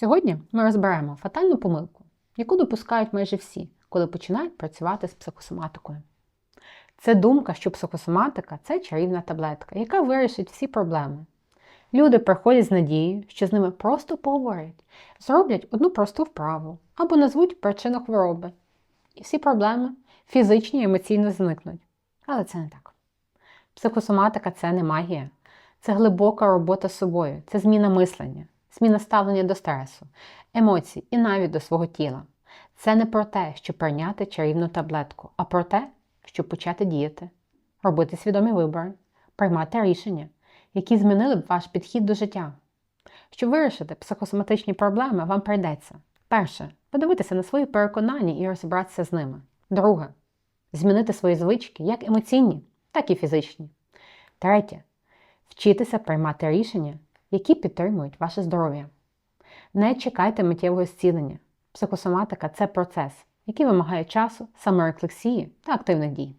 Сьогодні ми розберемо фатальну помилку, яку допускають майже всі, коли починають працювати з психосоматикою. Це думка, що психосоматика це чарівна таблетка, яка вирішить всі проблеми. Люди приходять з надією, що з ними просто поговорять, зроблять одну просту вправу або назвуть причину хвороби. І всі проблеми фізичні і емоційно зникнуть. Але це не так. Психосоматика це не магія, це глибока робота з собою, це зміна мислення, зміна ставлення до стресу, емоцій і навіть до свого тіла. Це не про те, щоб прийняти чарівну таблетку, а про те, щоб почати діяти, робити свідомі вибори, приймати рішення, які змінили б ваш підхід до життя. Щоб вирішити психосоматичні проблеми, вам прийдеться перше подивитися на свої переконання і розібратися з ними. Друге змінити свої звички як емоційні, так і фізичні. Третє вчитися приймати рішення, які підтримують ваше здоров'я. Не чекайте миттєвого зцілення. Психосоматика це процес, який вимагає часу, саморефлексії та активних дій.